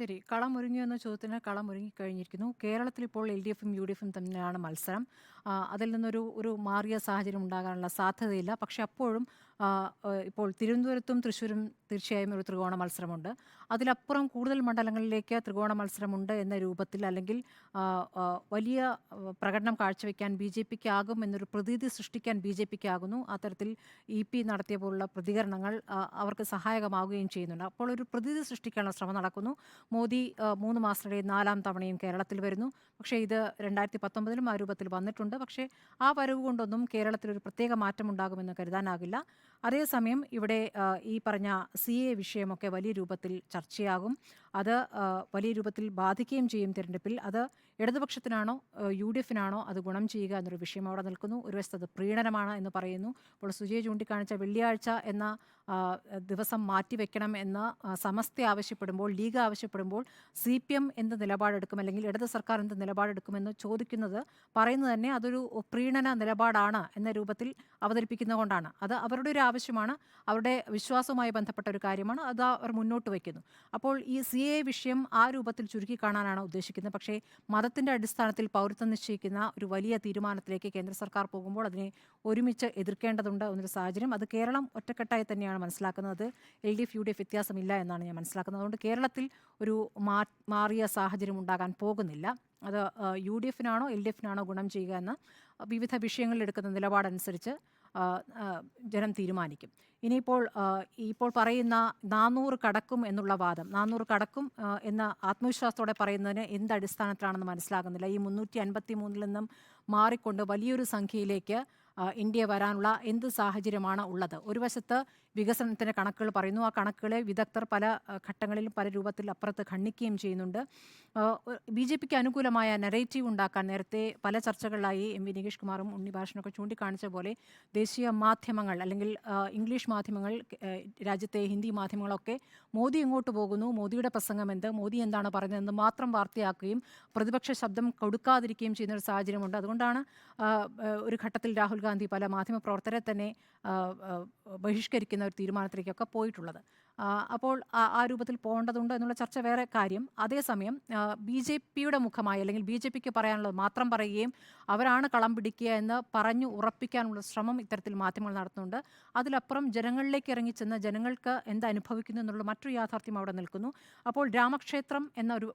ശരി. കളം ഒരുങ്ങിയോ എന്ന ചോദ്യത്തിന് കളം ഒരുങ്ങി കഴിഞ്ഞിരിക്കുന്നു. കേരളത്തിൽ ഇപ്പോൾ എൽ ഡി എഫും യു ഡി എഫും തമ്മിലാണ് മത്സരം. അതിൽ നിന്നൊരു ഒരു മാറിയ സാഹചര്യം ഉണ്ടാകാനുള്ള സാധ്യതയില്ല. പക്ഷെ അപ്പോഴും ഇപ്പോൾ തിരുവനന്തപുരത്തും തൃശ്ശൂരും തീർച്ചയായും ഒരു ത്രികോണ മത്സരമുണ്ട്. അതിലപ്പുറം കൂടുതൽ മണ്ഡലങ്ങളിലേക്ക് ത്രികോണ മത്സരമുണ്ട് എന്ന രൂപത്തിൽ അല്ലെങ്കിൽ വലിയ പ്രകടനം കാഴ്ചവെക്കാൻ ബി ജെ പിക്ക് ആകും എന്നൊരു പ്രതീതി സൃഷ്ടിക്കാൻ ബി ജെ പിക്ക് ആകുന്നു അത്തരത്തിൽ ഇ പി നടത്തിയ പോലുള്ള പ്രതികരണങ്ങൾ അവർക്ക് സഹായകമാവുകയും ചെയ്യുന്നുണ്ട്. അപ്പോൾ ഒരു പ്രതീതി സൃഷ്ടിക്കാനുള്ള ശ്രമം നടക്കുന്നു. മോദി മൂന്ന് മാസത്തിനിടെ നാലാം തവണയും കേരളത്തിൽ വരുന്നു. പക്ഷേ ഇത് രണ്ടായിരത്തി പത്തൊമ്പതിലും ആ രൂപത്തിൽ വന്നിട്ടുണ്ട്. പക്ഷേ ആ വരവ് കൊണ്ടൊന്നും കേരളത്തിൽ ഒരു പ്രത്യേക മാറ്റം ഉണ്ടാകുമെന്ന് കരുതാനാകില്ല. അതേസമയം ഇവിടെ ഈ പറഞ്ഞ സി എ വിഷയമൊക്കെ വലിയ രൂപത്തിൽ ചർച്ചയാകും. അത് വലിയ രൂപത്തിൽ ബാധിക്കുകയും ചെയ്യും തിരഞ്ഞെടുപ്പിൽ. അത് ഇടതുപക്ഷത്തിനാണോ യു ഡി എഫിനാണോ അത് ഗുണം ചെയ്യുക എന്നൊരു വിഷയം അവിടെ നിൽക്കുന്നു. ഒരു വശത്ത് അത് പ്രീണനമാണ് എന്ന് പറയുന്നു. അപ്പോൾ സുജയ് ചൂണ്ടിക്കാണിച്ച വെള്ളിയാഴ്ച എന്ന ദിവസം മാറ്റിവെക്കണം എന്ന് സമസ്ത ആവശ്യപ്പെടുമ്പോൾ ലീഗ് ആവശ്യപ്പെടുമ്പോൾ സി പി എം എന്ത് നിലപാടെടുക്കും അല്ലെങ്കിൽ ഇടത് സർക്കാർ എന്ത് നിലപാടെടുക്കുമെന്ന് ചോദിക്കുന്നത് പറയുന്നത് തന്നെ അതൊരു പ്രീണന നിലപാടാണ് എന്ന രൂപത്തിൽ അവതരിപ്പിക്കുന്നതുകൊണ്ടാണ്. അത് അവരുടെ ഒരു ആവശ്യമാണ്. അവരുടെ വിശ്വാസവുമായി ബന്ധപ്പെട്ട ഒരു കാര്യമാണ്. അത് അവർ മുന്നോട്ട് വയ്ക്കുന്നു. അപ്പോൾ ഈ സി എ വിഷയം ആ രൂപത്തിൽ ചുരുക്കി കാണാനാണ് ഉദ്ദേശിക്കുന്നത്. പക്ഷേ മതത്തിന്റെ അടിസ്ഥാനത്തിൽ പൗരത്വം നിശ്ചയിക്കുന്ന ഒരു വലിയ തീരുമാനത്തിലേക്ക് കേന്ദ്ര സർക്കാർ പോകുമ്പോൾ അതിനെ ഒരുമിച്ച് എതിർക്കേണ്ടതുണ്ട് എന്നൊരു സാഹചര്യം അത് കേരളം ഒറ്റക്കെട്ടായി തന്നെയാണ് മനസ്സിലാക്കുന്നത്. L D F U D F വ്യത്യാസമില്ല എന്നാണ് ഞാൻ മനസ്സിലാക്കുന്നത്. അതുകൊണ്ട് കേരളത്തിൽ ഒരു മാറിയ സാഹചര്യം ഉണ്ടാകാൻ പോകുന്നില്ല. അത് യു ഡി എഫിനാണോ എൽ ഡി എഫിനാണോ ഗുണം ചെയ്യുക എന്ന് വിവിധ വിഷയങ്ങളിൽ എടുക്കുന്ന നിലപാടനുസരിച്ച് ജനം തീരുമാനിക്കും. ഇനിയിപ്പോൾ ഇപ്പോൾ പറയുന്ന നാനൂറ് കടക്കും എന്നുള്ള വാദം നാനൂറ് കടക്കും എന്ന ആത്മവിശ്വാസത്തോടെ പറയുന്നതിന് എന്ത് അടിസ്ഥാനത്തിലാണെന്ന് മനസ്സിലാകുന്നില്ല. ഈ മുന്നൂറ്റി അൻപത്തി മൂന്നിൽ നിന്നും മാറിക്കൊണ്ട് വലിയൊരു സംഖ്യയിലേക്ക് ഇന്ത്യ വരാനുള്ള എന്ത് സാഹചര്യമാണ് ഉള്ളത്? ഒരു വശത്ത് വികസനത്തിന്റെ കണക്കുകൾ പറയുന്നു. ആ കണക്കുകളെ വിദഗ്ധർ പല ഘട്ടങ്ങളിലും പല രൂപത്തിൽ അപ്പുറത്ത് ഖണ്ഡിക്കുകയും ചെയ്യുന്നുണ്ട്. ബി ജെ പിക്ക് അനുകൂലമായ നെറേറ്റീവ് ഉണ്ടാക്കാൻ നേരത്തെ പല ചർച്ചകളിലായി എം വി നികേഷ് കുമാറും ഉണ്ണിഭാഷനൊക്കെ ചൂണ്ടിക്കാണിച്ച പോലെ ദേശീയ മാധ്യമങ്ങൾ അല്ലെങ്കിൽ ഇംഗ്ലീഷ് മാധ്യമങ്ങൾ രാജ്യത്തെ ഹിന്ദി മാധ്യമങ്ങളൊക്കെ മോദി എങ്ങോട്ട് പോകുന്നു? മോദിയുടെ പ്രസംഗം എന്ത്? മോദി എന്താണ് പറയുന്നതെന്ന് മാത്രം വാർത്തയാക്കുകയും പ്രതിപക്ഷ ശബ്ദം കൊടുക്കാതിരിക്കുകയും ചെയ്യുന്ന ഒരു സാഹചര്യമുണ്ട്. അതുകൊണ്ടാണ് ഒരു ഘട്ടത്തിൽ രാഹുൽ ഗാന്ധി പല മാധ്യമപ്രവർത്തകരെ തന്നെ ബഹിഷ്കരിക്കുന്ന ഒരു തീരുമാനത്തിലേക്കൊക്കെ പോയിട്ടുള്ളത്. അപ്പോൾ ആ രൂപത്തിൽ പോകേണ്ടതുണ്ട് എന്നുള്ള ചർച്ച വേറെ കാര്യം. അതേസമയം ബി ജെ പിയുടെ മുഖമായി അല്ലെങ്കിൽ ബി ജെ പിക്ക് പറയാനുള്ളത് മാത്രം പറയുകയും അവരാണ് കളം പിടിക്കുക എന്ന് പറഞ്ഞു ഉറപ്പിക്കാനുള്ള ശ്രമം ഇത്തരത്തിൽ മാധ്യമങ്ങൾ നടത്തുന്നുണ്ട്. അതിലപ്പുറം ജനങ്ങളിലേക്ക് ഇറങ്ങിച്ചെന്ന് ജനങ്ങൾക്ക് എന്ത് അനുഭവിക്കുന്നു എന്നുള്ള മറ്റൊരു യാഥാർത്ഥ്യം അവിടെ നിൽക്കുന്നു. അപ്പോൾ രാമക്ഷേത്രം എന്ന ഒരു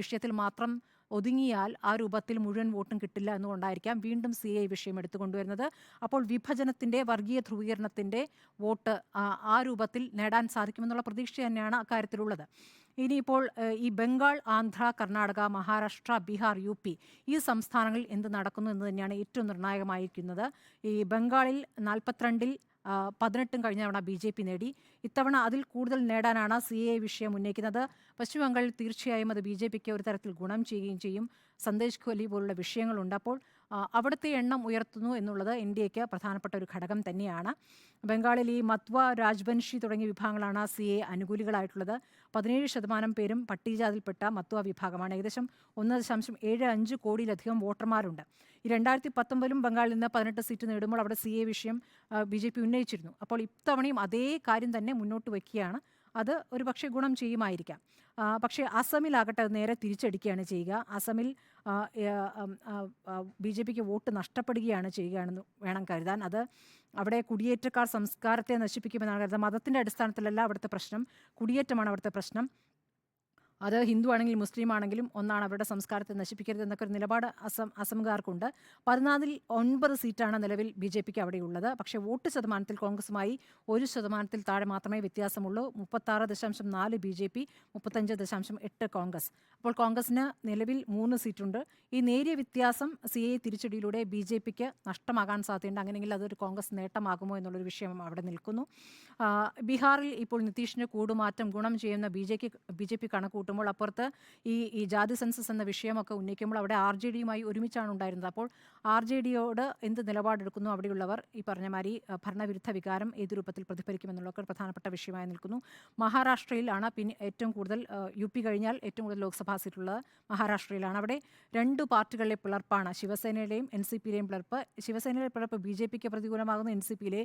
വിഷയത്തിൽ മാത്രം ഒതുങ്ങിയാൽ ആ രൂപത്തിൽ മുഴുവൻ വോട്ടും കിട്ടില്ല എന്നുകൊണ്ടായിരിക്കാം വീണ്ടും സി ഐ വിഷയം എടുത്തുകൊണ്ടുവരുന്നത്. അപ്പോൾ വിഭജനത്തിന്റെ വർഗീയ ധ്രുവീകരണത്തിന്റെ വോട്ട് ആ, രൂപത്തിൽ നേടാൻ സാധിക്കുമെന്നുള്ള പ്രതീക്ഷ തന്നെയാണ് അക്കാര്യത്തിലുള്ളത്. ഇനിയിപ്പോൾ ഈ ബംഗാൾ ആന്ധ്ര കർണാടക മഹാരാഷ്ട്ര ബീഹാർ യു പി ഈ സംസ്ഥാനങ്ങളിൽ എന്ത് നടക്കുന്നു എന്ന് തന്നെയാണ് ഏറ്റവും നിർണായകമായിരിക്കുന്നത്. ഈ ബംഗാളിൽ നാൽപ്പത്തിരണ്ടിൽ പതിനെട്ടും കഴിഞ്ഞ തവണ ബി ജെ പി നേടി. ഇത്തവണ അതിൽ കൂടുതൽ നേടാനാണ് സി എ വിഷയം ഉന്നയിക്കുന്നത്. പശ്ചിമ ബംഗാളിൽ തീർച്ചയായും അത് ബി ജെ പിക്ക് ഒരു തരത്തിൽ ഗുണം ചെയ്യുകയും ചെയ്യും. സന്ദേശ് ഖോലി പോലുള്ള വിഷയങ്ങളുണ്ട് അപ്പോൾ അവിടുത്തെ എണ്ണം ഉയർത്തുന്നു എന്നുള്ളത് ഇന്ത്യയ്ക്ക് പ്രധാനപ്പെട്ട ഒരു ഘടകം തന്നെയാണ്. ബംഗാളിൽ ഈ മത്വ രാജ്ബൻഷി തുടങ്ങിയ വിഭാഗങ്ങളാണ് സി എ അനുകൂലികളായിട്ടുള്ളത്. പതിനേഴ് ശതമാനം പേരും പട്ടികജാതിൽപ്പെട്ട മത്വ വിഭാഗമാണ്. ഏകദേശം ഒന്ന് ദശാംശം ഏഴ് അഞ്ച് കോടിയിലധികം വോട്ടർമാരുണ്ട്. ഈ രണ്ടായിരത്തി പത്തൊമ്പതിലും ബംഗാളിൽ നിന്ന് പതിനെട്ട് സീറ്റ് നേടുമ്പോൾ അവിടെ സി എ വിഷയം ബി ജെ പി ഉന്നയിച്ചിരുന്നു. അപ്പോൾ ഇത്തവണയും അതേ കാര്യം തന്നെ മുന്നോട്ട് വയ്ക്കുകയാണ്. അത് ഒരു പക്ഷേ ഗുണം ചെയ്യുമായിരിക്കാം. പക്ഷേ അസമിലാകട്ടെ നേരെ തിരിച്ചടിക്കുകയാണ് ചെയ്യുക. അസമിൽ ബി ജെ പിക്ക് വോട്ട് നഷ്ടപ്പെടുകയാണ് ചെയ്യുകയാണെന്ന് വേണം കരുതാൻ. അത് അവിടെ കുടിയേറ്റക്കാർ സംസ്കാരത്തെ നശിപ്പിക്കുമെന്നാണ് കരുതുന്നത്. മതത്തിന്റെ അടിസ്ഥാനത്തിലല്ല അവിടുത്തെ പ്രശ്നം. കുടിയേറ്റമാണ് അവിടുത്തെ പ്രശ്നം. അത് ഹിന്ദു ആണെങ്കിലും മുസ്ലിം ആണെങ്കിലും ഒന്നാണ് അവരുടെ സംസ്കാരത്തെ നശിപ്പിക്കരുത് എന്നൊക്കെ ഒരു നിലപാട് അസം അസംകാർക്കുണ്ട് പതിനാലിൽ ഒൻപത് സീറ്റാണ് നിലവിൽ ബി ജെ പിക്ക് അവിടെയുള്ളത്. പക്ഷേ വോട്ട് ശതമാനത്തിൽ കോൺഗ്രസുമായി ഒരു ശതമാനത്തിൽ താഴെ മാത്രമേ വ്യത്യാസമുള്ളൂ. മുപ്പത്താറ് ദശാംശം നാല് ബി ജെ പി മുപ്പത്തഞ്ച് ദശാംശം എട്ട് കോൺഗ്രസ്. അപ്പോൾ കോൺഗ്രസിന് നിലവിൽ മൂന്ന് സീറ്റുണ്ട്. ഈ നേരിയ വ്യത്യാസം സി എ തിരിച്ചടിയിലൂടെ ബി ജെ പിക്ക് നഷ്ടമാകാൻ സാധ്യതയുണ്ട്. അങ്ങനെയെങ്കിൽ അതൊരു കോൺഗ്രസ് നേട്ടമാകുമോ എന്നുള്ളൊരു വിഷയം അവിടെ നിൽക്കുന്നു. ബീഹാറിൽ ഇപ്പോൾ നിതീഷിന് കൂടുമാറ്റം ഗുണം ചെയ്യുന്ന B J B J P കണക്കൂട്ടുമ്പോൾ അപ്പുറത്ത് ഈ ഈ ജാതി സെൻസസ് എന്ന വിഷയമൊക്കെ ഉന്നയിക്കുമ്പോൾ അവിടെ ആർ ജെ ഡിയുമായി ഒരുമിച്ചാണ് ഉണ്ടായിരുന്നത്. അപ്പോൾ ആർ ജെ ഡിയോട് എന്ത് നിലപാടെടുക്കുന്നു അവിടെയുള്ളവർ ഈ പറഞ്ഞ മാതിരി ഭരണവിരുദ്ധ വികാരം ഏത് രൂപത്തിൽ പ്രതിഫലിക്കുമെന്നുള്ളതൊക്കെ പ്രധാനപ്പെട്ട വിഷയമായി നിൽക്കുന്നു. മഹാരാഷ്ട്രയിലാണ് പിന്നെ ഏറ്റവും കൂടുതൽ യു പി കഴിഞ്ഞാൽ ഏറ്റവും കൂടുതൽ ലോക്സഭാ സീറ്റുള്ളത് മഹാരാഷ്ട്രയിലാണ്. അവിടെ രണ്ട് പാർട്ടികളിലെ പിളർപ്പാണ് ശിവസേനയിലെയും എൻ സി പിയിലെയും പിളർപ്പ്. ശിവസേനയിലെ പിളർപ്പ് ബി ജെ പിക്ക് പ്രതികൂലമാകുന്നു എൻ സി പിയിലെ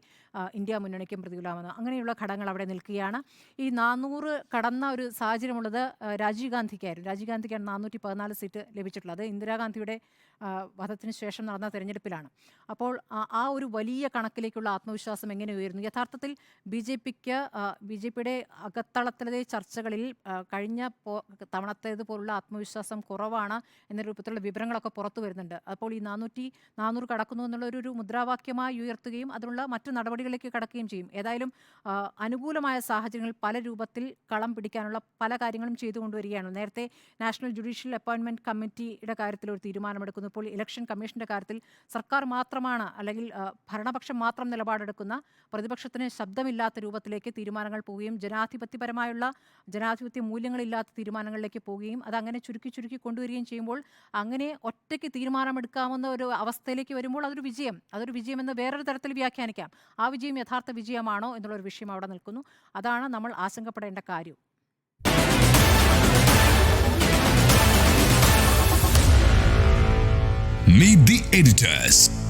ഇന്ത്യ മുന്നണിക്കും പ്രതികൂലമാകുന്നു. അങ്ങനെയുള്ള ഘടകങ്ങൾ അവിടെ നിൽക്കുകയാണ്. ഈ നാനൂറ് കടന്ന ഒരു സാഹചര്യമുള്ളത് രാജീവ് ഗാന്ധിക്കായിരുന്നു. രാജീവ് ഗാന്ധിക്കാണ് നാനൂറ്റി പതിനാല് സീറ്റ് ലഭിച്ചിട്ടുള്ളത്. ഇന്ദിരാഗാന്ധിയുടെ വധത്തിന് ശേഷം നടന്ന തെരഞ്ഞെടുപ്പിലാണ്. അപ്പോൾ ആ- ഒരു വലിയ കണക്കിലേക്കുള്ള ആത്മവിശ്വാസം എങ്ങനെ ഉയരുന്നു? യഥാർത്ഥത്തിൽ ബി ജെ പിക്ക് ബി ജെ പിയുടെ അകത്തളത്തിലെ ചർച്ചകളിൽ കഴിഞ്ഞ തവണത്തേതുപോലുള്ള ആത്മവിശ്വാസം കുറവാണ് എന്ന രൂപത്തിലുള്ള വിവരങ്ങളൊക്കെ പുറത്തു വരുന്നുണ്ട്. അപ്പോൾ ഈ നാനൂറ്റി നാനൂറ് കടക്കുന്നു എന്നുള്ള ഒരു- മുദ്രാവാക്യമായി ഉയർത്തുകയും അതിനുള്ള മറ്റു നടപടികളിലേക്ക് കടക്കുകയും ചെയ്യും. ഏതായാലും അനുകൂലമായ സാഹചര്യങ്ങൾ പല രൂപത്തിൽ കളം പിടിക്കാനുള്ള പല കാര്യങ്ങളും ചെയ്തുകൊണ്ടുവരികയാണ് നേരത്തെ നാഷണൽ ജുഡീഷ്യൽ അപ്പോയിൻമെന്റ് കമ്മിറ്റിയുടെ കാര്യത്തിൽ ഒരു തീരുമാനമെടുക്കുന്നു. ഇപ്പോൾ ഇലക്ഷൻ കമ്മീഷന്റെ കാര്യത്തിൽ സർക്കാർ മാത്രമാണ് അല്ലെങ്കിൽ ഭരണപക്ഷം മാത്രം നിലപാടെടുക്കുന്ന പ്രതിപക്ഷത്തിന് ശബ്ദമില്ലാത്ത രൂപത്തിലേക്ക് തീരുമാനങ്ങൾ പോവുകയും ജനാധിപത്യപരമായുള്ള ജനാധിപത്യ മൂല്യങ്ങളില്ലാത്ത തീരുമാനങ്ങളിലേക്ക് പോവുകയും അത് അങ്ങനെ ചുരുക്കി ചുരുക്കി കൊണ്ടുവരികയും ചെയ്യുമ്പോൾ അങ്ങനെ ഒറ്റയ്ക്ക് തീരുമാനമെടുക്കാമെന്ന ഒരു അവസ്ഥയിലേക്ക് വരുമ്പോൾ അതൊരു വിജയം. അതൊരു വിജയമെന്ന് വേറൊരു തരത്തിൽ വ്യാഖ്യാനിക്കാം. ആ വിജയം യഥാർത്ഥ വിജയമാണോ എന്നുള്ളൊരു വിഷയം അവിടെ നിൽക്കുന്നു. അതാണ് നമ്മൾ ആശങ്കപ്പെടേണ്ട കാര്യം. Meet the editors.